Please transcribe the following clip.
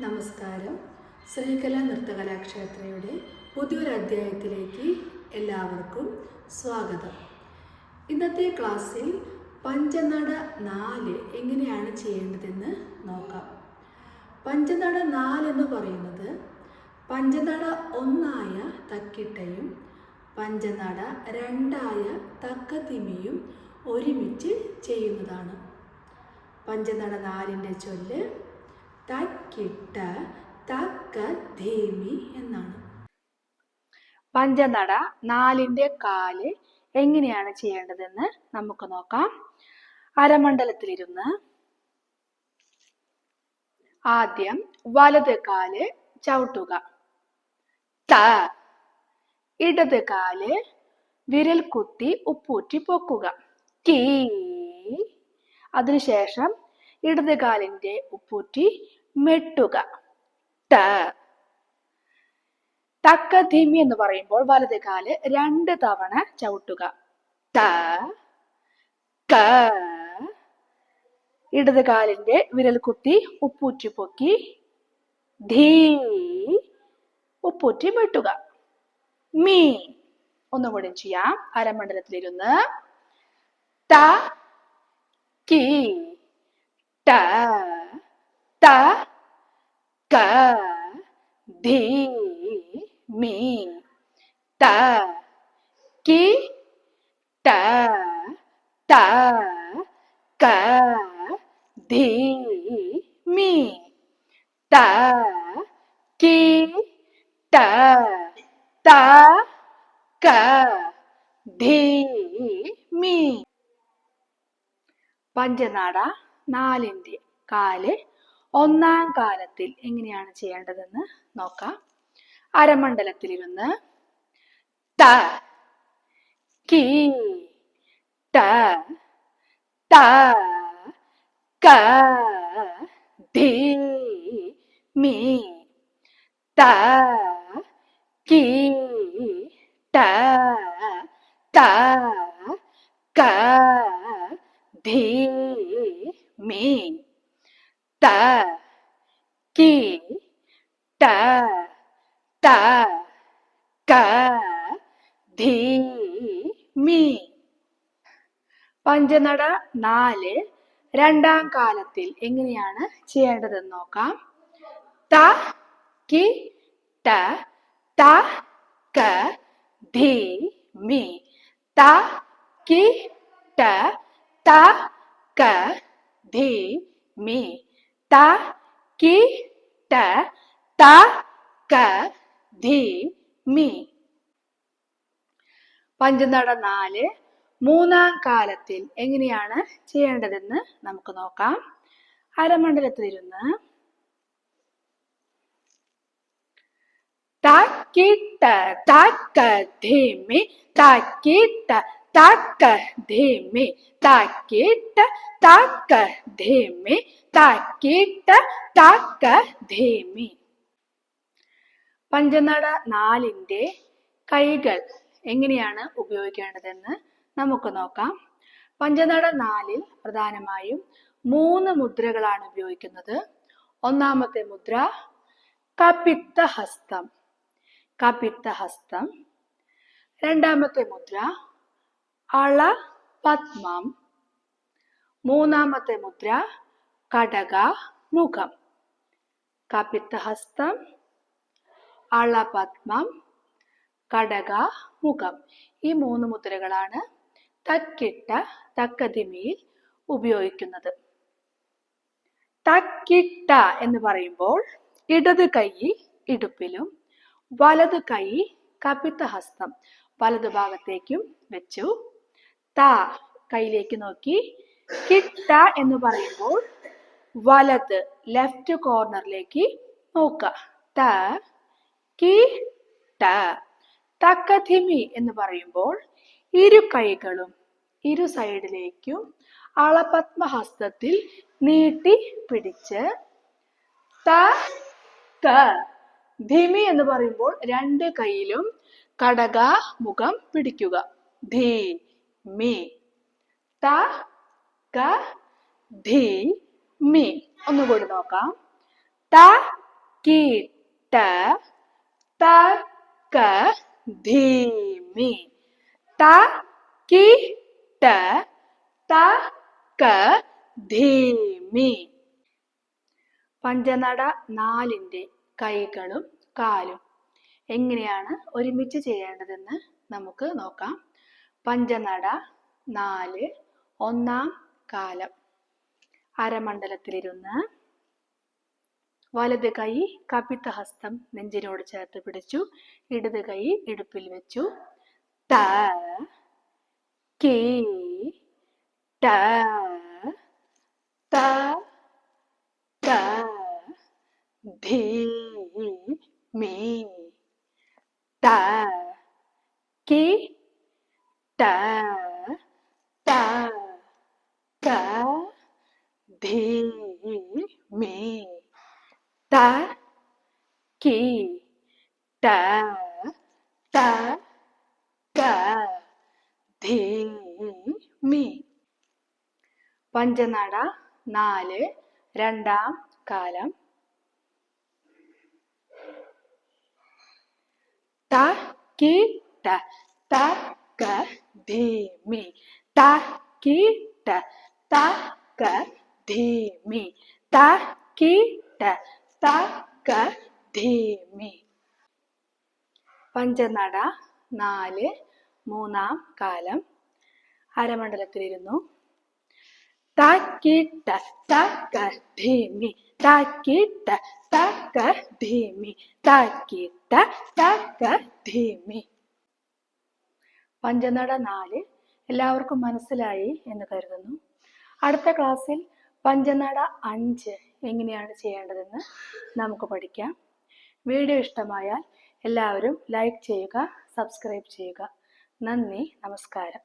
നമസ്കാരം. ശ്രീകല നൃത്തകലാക്ഷേത്രയുടെ പുതിയൊരു അധ്യായത്തിലേക്ക് എല്ലാവർക്കും സ്വാഗതം. ഇന്നത്തെ ക്ലാസ്സിൽ പഞ്ചനട നാല് എങ്ങനെയാണ് ചെയ്യേണ്ടതെന്ന് നോക്കാം. പഞ്ചനട നാല് എന്ന് പറയുന്നത് പഞ്ചനട ഒന്നായ തക്കിട്ടയും പഞ്ചനട രണ്ടായ തക്കതിമിയും ഒരുമിച്ച് ചെയ്യുന്നതാണ്. പഞ്ചനട നാലിന്റെ ചൊല്ല് തക്കിട്ട തക്ക ധേമി എന്നാണ്. പഞ്ചനട നാലിന്റെ കാൽ എങ്ങനെയാണ് ചെയ്യേണ്ടതെന്ന് നമുക്ക് നോക്കാം. അരമണ്ഡലത്തിലിരുന്ന് ആദ്യം വലത് കാൽ ചവിട്ടുക. ത ഇടത് കാൽ വിരൽ കുത്തി ഉപ്പൂറ്റി പൊക്കുക. കീ. അതിനുശേഷം ഇടത് കാലിന്റെ ഉപ്പൂറ്റി മെട്ടുക. ത. തക്ക ധിമി എന്ന് പറയുമ്പോൾ വലത് കാൽ രണ്ട് തവണ ചവിട്ടുക. ത. ക. ഇടത് കാലിന്റെ വിരൽ കുത്തി ഉപ്പൂറ്റി പൊക്കി ധീ ഉപ്പൂറ്റി വെട്ടുക. മീ. ഒന്നുകൂടി ചെയ്യാം. അരമണ്ഡലത്തിലിരുന്ന് ത കി ട ത ക ധീ മീ ത കി ട ത ക ധീ മീ ത കി ട ത ക ധീ മീ പഞ്ചനാട നാലിന്റെ കാൽ ഒന്നാം കാലത്തിൽ എങ്ങനെയാണ് ചെയ്യേണ്ടതെന്ന് നോക്കാം. അരമണ്ഡലത്തിലിരുന്ന് ത കി ട ത ക ധീ മീ ത കി ട ത ക ധീ മീ ത കി ട ത ക ധീ മീ. പഞ്ചനട നാല് രണ്ടാം കാലത്തിൽ എങ്ങനെയാണ് ചെയ്യേണ്ടതെന്ന് നോക്കാം. ത കി ട ത ക ധീ മീ. ത കി ട ത ക ധീ മീ. ത കി ട ത ക ധീ മീ. പഞ്ചനട നാല്. മൂന്നാം കാലത്തിൽ എങ്ങനെയാണ് ചെയ്യേണ്ടതെന്ന് നമുക്ക് നോക്കാം. അരമണ്ഡലത്തിലിരുന്ന്. താക്കിട്ട താക്ക ധീമി താക്കിട്ട താക്ക ധീമി താക്കിട്ട താക്ക ധീമി പഞ്ചനട നാലിന്റെ കൈകൾ എങ്ങനെയാണ് ഉപയോഗിക്കേണ്ടതെന്ന് നമുക്ക് നോക്കാം. പഞ്ചനട നാലിൽ പ്രധാനമായും മൂന്ന് മുദ്രകളാണ് ഉപയോഗിക്കുന്നത്. ഒന്നാമത്തെ മുദ്ര കപിത്ത ഹസ്തം കപിത്ത ഹസ്തം രണ്ടാമത്തെ മുദ്ര അള പത്മം മൂന്നാമത്തെ മുദ്ര കടക മുഖം കപിത്ത ഹസ്തം അളപത്മം കടക മുഖം. ഈ മൂന്ന് മുദ്രകളാണ് തക്കിട്ട തക്കതിമിയിൽ ഉപയോഗിക്കുന്നത്. തക്കിട്ട എന്ന് പറയുമ്പോൾ ഇടത് കൈ ഇടുപ്പിലും വലത് കൈ കപിത്ത ഹസ്തം വലതു ഭാഗത്തേക്കും വെച്ചു. ത കൈയിലേക്ക് നോക്കി. കിട്ട എന്ന് പറയുമ്പോൾ വലത് ലെഫ്റ്റ് കോർണറിലേക്ക് നോക്കുക. ത കി ട. തക്കധിമി എന്ന് പറയുമ്പോൾ ഇരു കൈകളും ഇരു സൈഡിലേക്കും അളപത്മഹസ്തത്തിൽ നീട്ടി പിടിച്ച് ത ധിമി എന്ന് പറയുമ്പോൾ രണ്ട് കൈയിലും കടക മുഖം പിടിക്കുക. ധീ മി. ത ക ധീ മി. ഒന്നുകൂടി നോക്കാം. ത കീട്ട ത ക ധീമി ത കീട്ട ത ക ധീമി പഞ്ചനട നാലിന്റെ കൈകളും കാലും. എങ്ങനെയാണ് ഒരുമിച്ച് ചെയ്യേണ്ടതെന്ന് നമുക്ക് നോക്കാം. പഞ്ചനട നാല് ഒന്നാം കാലം. അരമണ്ഡലത്തിലിരുന്ന് വലത് കൈ കപിത്തഹസ്തം നെഞ്ചിനോട് ചേർത്ത് പിടിച്ചു. ഇടത് കൈ ഇടുപ്പിൽ വെച്ചു. ത കീ ട ത ക ധീ മീ ത കി ട ത ക ധീ മീ ത കി ട ട ക ധീ മി. പഞ്ചനട നാല് രണ്ടാം കാലം. ത കി ട ത ക ധീമി ത കി ട ത ക ധീമി ത കി ട ത ക ധീമി പഞ്ചനട നാല് മൂന്നാം കാലം. അരമണ്ഡലത്തിലിരുന്നു. താക്കിട്ട താക്കിട്ട തക്ക ധീമി താക്കിട്ട തക്ക ധീമി പഞ്ചനട നാല് എല്ലാവർക്കും മനസ്സിലായി എന്ന് കരുതുന്നു. അടുത്ത ക്ലാസ്സിൽ പഞ്ചനട അഞ്ച് എങ്ങനെയാണ് ചെയ്യേണ്ടതെന്ന് നമുക്ക് പഠിക്കാം. വീഡിയോ ഇഷ്ടമായാൽ എല്ലാവരും ലൈക്ക് ചെയ്യുക സബ്സ്ക്രൈബ് ചെയ്യുക. നന്ദി നമസ്കാരം.